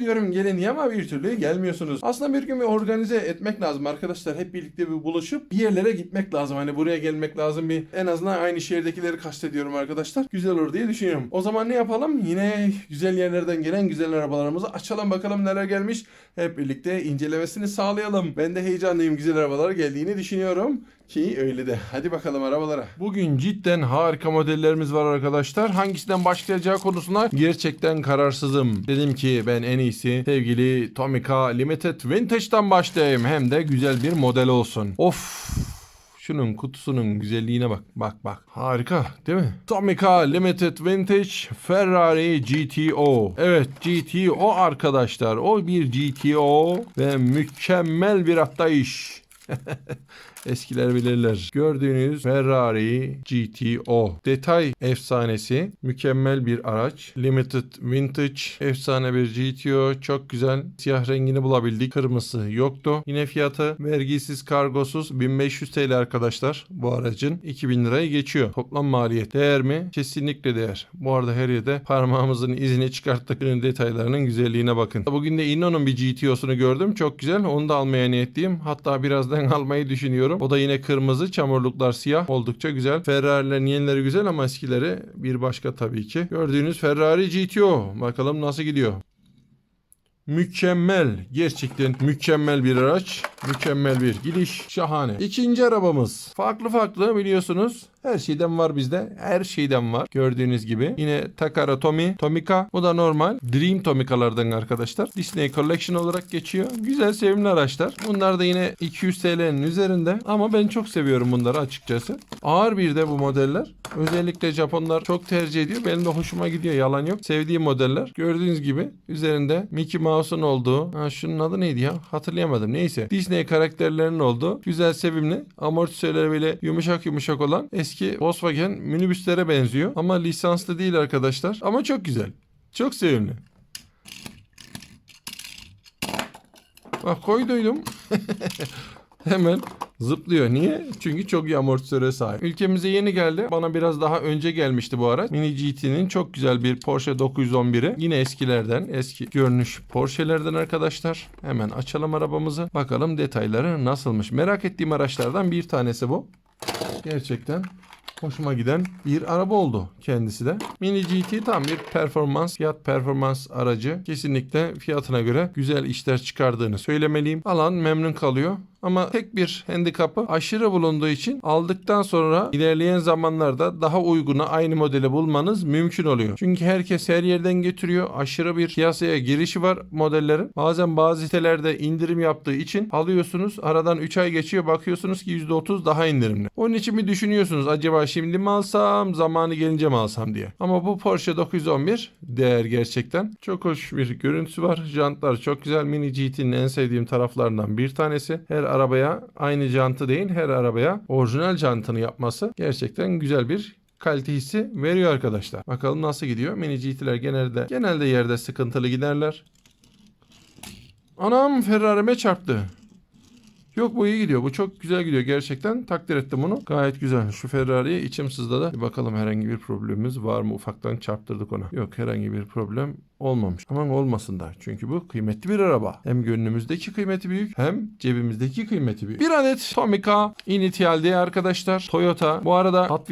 ediyorum gelin ama bir türlü gelmiyorsunuz. Aslında bir gün bir organize etmek lazım arkadaşlar. Hep birlikte bir buluşup bir yerlere gitmek lazım. Hani buraya gelmek lazım bir en azından aynı şehirdekileri kastediyorum arkadaşlar. Güzel olur diye düşünüyorum. O zaman ne yapalım? Yine güzel yerlerden gelen güzel arabalarımızı açalım bakalım neler gelmiş. Hep birlikte incelemesini sağlayalım. Ben de heyecanlıyım güzel arabalar geldiğini düşünüyorum. Ki öyle de. Hadi bakalım arabalara. Bugün cidden harika modellerimiz var arkadaşlar. Hangisinden başlayacağı konusunda gerçekten kararsızım. Dedim ki ben en iyisi sevgili Tomica Limited Vintage'dan başlayayım. Hem de güzel bir model olsun. Of. Şunun kutusunun güzelliğine bak. Bak bak. Harika değil mi? Tomica Limited Vintage Ferrari GTO. Evet GTO arkadaşlar. O bir GTO ve mükemmel bir atlayış. Eskiler bilirler. Gördüğünüz Ferrari GTO. Detay efsanesi. Mükemmel bir araç. Limited Vintage. Efsane bir GTO. Çok güzel. Siyah rengini bulabildik. Kırmızısı yoktu. Yine fiyatı vergisiz kargosuz 1500 TL arkadaşlar. Bu aracın 2000 lirayı geçiyor. Toplam maliyet. Değer mi? Kesinlikle değer. Bu arada her yerde parmağımızın izini çıkarttık. Detaylarının güzelliğine bakın. Bugün de Inno'nun bir GTO'sunu gördüm. Çok güzel. Onu da almaya niyetliyim. Hatta birazdan almayı düşünüyorum. O da yine kırmızı. Çamurluklar siyah. Oldukça güzel. Ferrari'lerin yenileri güzel ama eskileri bir başka tabii ki. Gördüğünüz Ferrari GTO. Bakalım nasıl gidiyor. Mükemmel. Gerçekten mükemmel bir araç. Mükemmel bir gidiş. Şahane. İkinci arabamız. Farklı farklı biliyorsunuz. Her şeyden var bizde. Her şeyden var. Gördüğünüz gibi. Yine Takara Tomy. Tomica. Bu da normal. Dream Tomica'lardan arkadaşlar. Disney Collection olarak geçiyor. Güzel sevimli araçlar. Bunlar da yine 200 TL'nin üzerinde. Ama ben çok seviyorum bunları açıkçası. Ağır bir de bu modeller. Özellikle Japonlar çok tercih ediyor. Benim de hoşuma gidiyor. Yalan yok. Sevdiğim modeller. Gördüğünüz gibi üzerinde Mickey Mouse'un olduğu. Ha, şunun adı neydi ya? Hatırlayamadım. Neyse. Disney karakterlerinin olduğu. Güzel sevimli. Amortisörleri böyle yumuşak yumuşak olan eski Volkswagen minibüslere benziyor. Ama lisanslı değil arkadaşlar. Ama çok güzel. Çok sevimli. Bak koyduydum. Hemen zıplıyor. Niye? Çünkü çok iyi amortisöre sahip. Ülkemize yeni geldi. Bana biraz daha önce gelmişti bu araç. Mini GT'nin çok güzel bir Porsche 911'i. Yine eskilerden, eski görünüş Porsche'lerden arkadaşlar. Hemen açalım arabamızı. Bakalım detayları nasılmış. Merak ettiğim araçlardan bir tanesi bu. Gerçekten hoşuma giden bir araba oldu kendisi de. Mini GT tam bir performans, fiyat performans aracı. Kesinlikle fiyatına göre güzel işler çıkardığını söylemeliyim. Alan memnun kalıyor. Ama tek bir handikapı aşırı bulunduğu için aldıktan sonra ilerleyen zamanlarda daha uyguna aynı modeli bulmanız mümkün oluyor. Çünkü herkes her yerden getiriyor. Aşırı bir piyasaya girişi var modellerin. Bazen bazı sitelerde indirim yaptığı için alıyorsunuz. Aradan 3 ay geçiyor bakıyorsunuz ki %30 daha indirimli. Onun için bir düşünüyorsunuz acaba şimdi mi alsam zamanı gelince mi alsam diye. Ama bu Porsche 911 değer gerçekten. Çok hoş bir görüntüsü var. Jantlar çok güzel. Mini GT'nin en sevdiğim taraflarından bir tanesi. Her arabaya aynı jantı değil her arabaya orijinal jantını yapması gerçekten güzel bir kalite hissi veriyor arkadaşlar. Bakalım nasıl gidiyor. Mini GT'ler genelde genelde yerde sıkıntılı giderler. Anam Ferrari'me çarptı. Yok bu iyi gidiyor. Bu çok güzel gidiyor gerçekten. Takdir ettim bunu. Gayet güzel. Şu Ferrari'ye içim sızladı. Bir bakalım herhangi bir problemimiz var mı? Ufaktan çarptırdık ona. Yok herhangi bir problem olmamış. Aman olmasın da. Çünkü bu kıymetli bir araba. Hem gönlümüzdeki kıymeti büyük hem cebimizdeki kıymeti büyük. Bir adet Tomica Initial'de arkadaşlar. Toyota. Bu arada Hot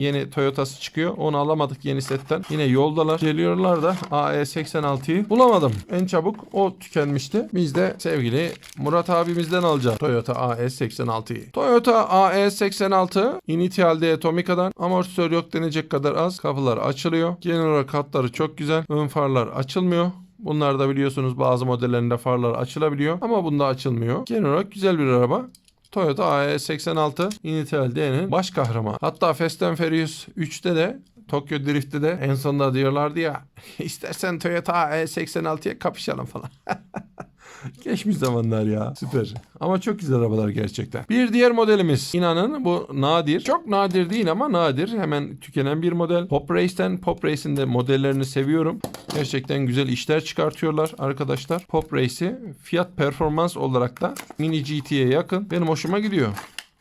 yeni Toyota'sı çıkıyor. Onu alamadık yeni setten. Yine yoldalar. Geliyorlar da AE86'yı bulamadım. En çabuk o tükenmişti. Biz de sevgili Murat abimizden alacağız. Toyota AE86'yı. Toyota AE86 Initial'de Tomica'dan amortisör yok denecek kadar az. Kapılar açılıyor. Genel olarak hatları çok güzel. Ön farlar açılmıyor. Bunlar da biliyorsunuz bazı modellerinde farlar açılabiliyor ama bunda açılmıyor. Genel olarak güzel bir araba. Toyota AE86 Initial D'nin baş kahramanı. Hatta Fast and Furious 3'te de Tokyo Drift'te de en sonunda diyorlardı ya istersen Toyota AE86'ya kapışalım falan. Geçmiş zamanlar ya. Süper. Ama çok güzel arabalar gerçekten. Bir diğer modelimiz. İnanın bu nadir. Çok nadir değil ama nadir. Hemen tükenen bir model. Pop Race'ten. Pop Race'in de modellerini seviyorum. Gerçekten güzel işler çıkartıyorlar arkadaşlar. Pop Race'i fiyat performans olarak da Mini GT'ye yakın. Benim hoşuma gidiyor.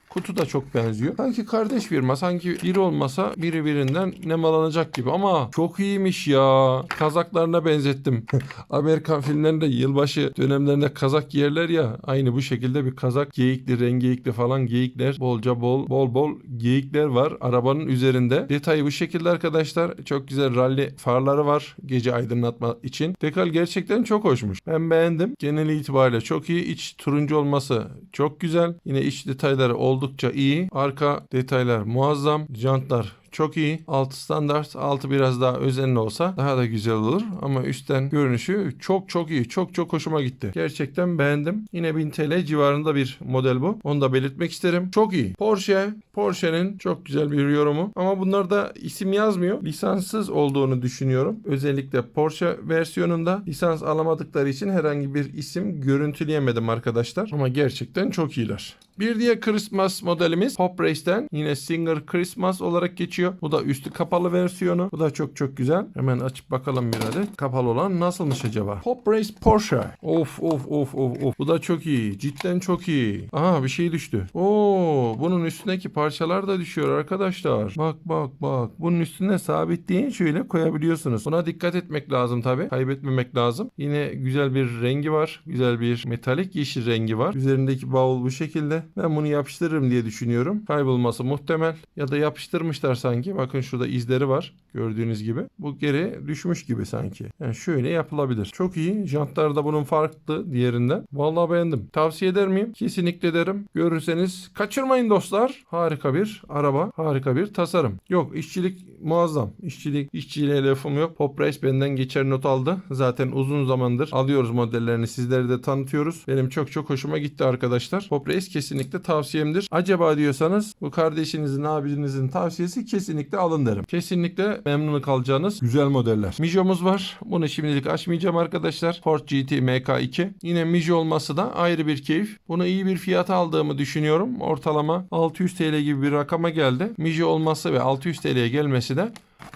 Kutu da çok benziyor. Sanki kardeş firma. Sanki biri olmasa biri birinden nemalanacak gibi. Ama çok iyiymiş ya. Kazaklarına benzettim. Amerikan filmlerinde yılbaşı dönemlerinde kazak giyerler ya. Aynı bu şekilde bir kazak geyikli, rengeyikli falan geyikler. Bolca bol bol bol geyikler var arabanın üzerinde. Detayı bu şekilde arkadaşlar. Çok güzel rally farları var gece aydınlatma için. Dekal gerçekten çok hoşmuş. Ben beğendim. Genel itibariyle çok iyi. İç turuncu olması çok güzel. Yine iç detayları oldukça iyi. Arka detaylar muazzam. Jantlar çok iyi. Altı standart. Altı biraz daha özenli olsa daha da güzel olur. Ama üstten görünüşü çok çok iyi. Çok çok hoşuma gitti. Gerçekten beğendim. Yine 1000 TL civarında bir model bu. Onu da belirtmek isterim. Çok iyi. Porsche. Porsche'nin çok güzel bir yorumu. Ama bunlarda isim yazmıyor. Lisanssız olduğunu düşünüyorum. Özellikle Porsche versiyonunda lisans alamadıkları için herhangi bir isim görüntüleyemedim arkadaşlar. Ama gerçekten çok iyiler. Bir diğer Christmas modelimiz Pop Race'ten yine Singer Christmas olarak geçiyor. Bu da üstü kapalı versiyonu. Bu da çok çok güzel. Hemen açıp bakalım bir adet. Kapalı olan nasılmış acaba? Pop Race Porsche. Of of of of of. Bu da çok iyi. Cidden çok iyi. Aha bir şey düştü. Oo bunun üstündeki parçalar da düşüyor arkadaşlar. Bak bak bak. Bunun üstüne sabitleyin şöyle koyabiliyorsunuz. Buna dikkat etmek lazım tabi. Kaybetmemek lazım. Yine güzel bir rengi var. Güzel bir metalik yeşil rengi var. Üzerindeki bavul bu şekilde. Ben bunu yapıştırırım diye düşünüyorum. Kaybolması muhtemel. Ya da yapıştırmışlar sanki. Bakın şurada izleri var. Gördüğünüz gibi. Bu geri düşmüş gibi sanki. Yani şöyle yapılabilir. Çok iyi. Jantlar da bunun farklı diğerinden. Vallahi beğendim. Tavsiye eder miyim? Kesinlikle derim. Görürseniz kaçırmayın dostlar. Harika bir araba. Harika bir tasarım. Yok işçilik muazzam. İşçilik, işçiliğe lafım yok. Pop Race benden geçer not aldı. Zaten uzun zamandır alıyoruz modellerini. Sizlere de tanıtıyoruz. Benim çok çok hoşuma gitti arkadaşlar. Pop Race kesinlikle tavsiyemdir. Acaba diyorsanız bu kardeşinizin, abinizin tavsiyesi kesinlikle alın derim. Kesinlikle memnun kalacağınız güzel modeller. Mijo'muz var. Bunu şimdilik açmayacağım arkadaşlar. Ford GT MK2. Yine Mijo olması da ayrı bir keyif. Bunu iyi bir fiyata aldığımı düşünüyorum. Ortalama 600 TL gibi bir rakama geldi. Mijo olması ve 600 TL'ye gelmesi de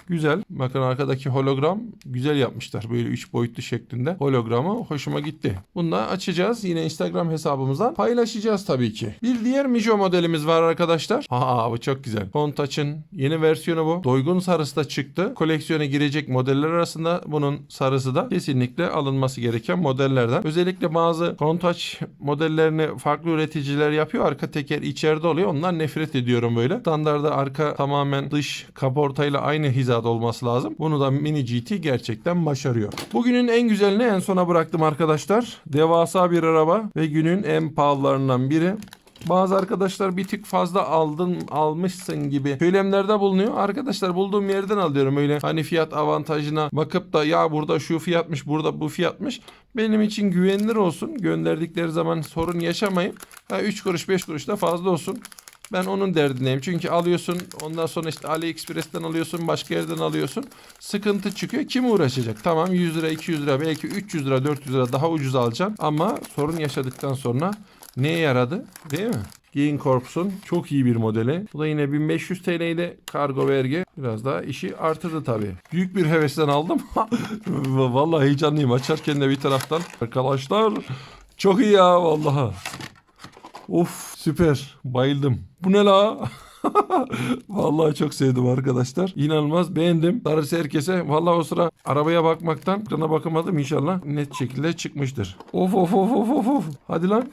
Güzel. Bakın arkadaki hologram güzel yapmışlar. Böyle 3 boyutlu şeklinde. Hologramı hoşuma gitti. Bunu da açacağız. Yine Instagram hesabımızdan paylaşacağız tabii ki. Bir diğer Mijo modelimiz var arkadaşlar. Aa bu çok güzel. Contouch'ın yeni versiyonu bu. Doygun sarısı da çıktı. Koleksiyona girecek modeller arasında bunun sarısı da kesinlikle alınması gereken modellerden. Özellikle bazı Contouch modellerini farklı üreticiler yapıyor. Arka teker içeride oluyor. Ondan nefret ediyorum böyle. Standarda arka tamamen dış kaportayla aynı hizada olması lazım. Bunu da Mini GT gerçekten başarıyor. Bugünün en güzelini en sona bıraktım arkadaşlar. Devasa bir araba ve günün en pahalılarından biri. Bazı arkadaşlar bir tık fazla aldın almışsın gibi söylemlerde bulunuyor. Arkadaşlar bulduğum yerden alıyorum öyle hani fiyat avantajına bakıp da ya burada şu fiyatmış burada bu fiyatmış. Benim için güvenilir olsun. Gönderdikleri zaman sorun yaşamayın. Ha 3 kuruş 5 kuruş da fazla olsun. Ben onun derdindeyim. Çünkü alıyorsun ondan sonra işte AliExpress'ten alıyorsun başka yerden alıyorsun. Sıkıntı çıkıyor. Kim uğraşacak? Tamam 100 lira 200 lira belki 300 lira 400 lira daha ucuz alacaksın. Ama sorun yaşadıktan sonra neye yaradı? Değil mi? Gain Corps'un çok iyi bir modeli. Bu da yine 1500 TL ile kargo vergi biraz daha işi artırdı tabii. Büyük bir hevesten aldım. vallahi heyecanlıyım. Açarken de bir taraftan. Arkadaşlar çok iyi ya vallahi. Of süper. Bayıldım. Bu ne la? Vallahi çok sevdim arkadaşlar. İnanılmaz beğendim. Darısı herkese. Vallahi o sıra arabaya bakmaktan ekrana bakamadım. İnşallah net şekilde çıkmıştır. Of of of of of of. Hadi lan.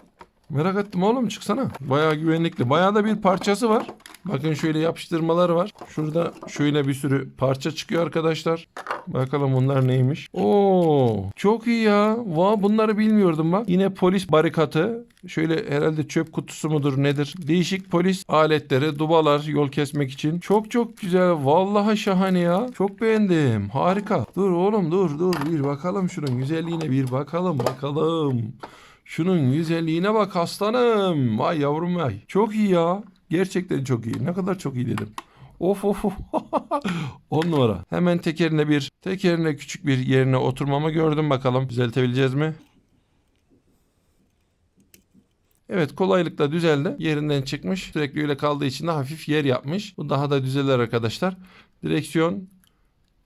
Merak ettim oğlum çıksana. Bayağı güvenlikli. Bayağı da bir parçası var. Bakın şöyle yapıştırmalar var. Şurada şöyle bir sürü parça çıkıyor arkadaşlar. Bakalım bunlar neymiş. Oo, çok iyi ya. Va bunları bilmiyordum bak. Yine polis barikatı. Şöyle herhalde çöp kutusu mudur nedir? Değişik polis aletleri, dubalar yol kesmek için. Çok çok güzel. Vallahi şahane ya. Çok beğendim. Harika. Dur oğlum dur dur. Bir bakalım şunun güzelliğine bir bakalım bakalım. Şunun güzelliğine bak aslanım. Vay yavrum vay. Çok iyi ya. Gerçekten çok iyi. Ne kadar çok iyi dedim. Of of of. 10 numara. Hemen tekerine bir, tekerine küçük bir yerine oturmamı gördüm bakalım. Düzeltebileceğiz mi? Evet kolaylıkla düzeldi. Yerinden çıkmış. Sürekli öyle kaldığı için de hafif yer yapmış. Bu daha da düzelir arkadaşlar. Direksiyon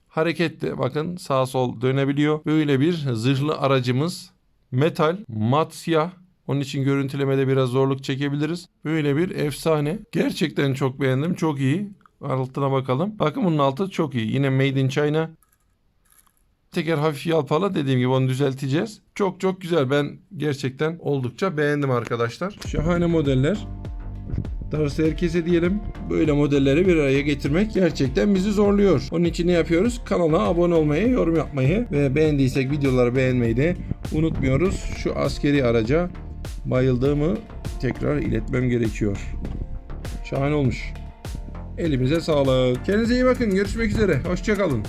hareketli. Bakın sağ sol dönebiliyor. Böyle bir zırhlı aracımız. Metal, mat siyah. Onun için görüntülemede biraz zorluk çekebiliriz. Böyle bir efsane. Gerçekten çok beğendim. Çok iyi. Altına bakalım. Bakın bunun altı çok iyi. Yine Made in China. Teker hafif yalpala dediğim gibi onu düzelteceğiz. Çok çok güzel. Ben gerçekten oldukça beğendim arkadaşlar. Şahane modeller. Darısı herkese diyelim. Böyle modelleri bir araya getirmek gerçekten bizi zorluyor. Onun için ne yapıyoruz? Kanala abone olmayı, yorum yapmayı ve beğendiysek videoları beğenmeyi de unutmuyoruz. Şu askeri araca bayıldığımı tekrar iletmem gerekiyor. Şahane olmuş. Elimize sağlık. Kendinize iyi bakın. Görüşmek üzere. Hoşçakalın.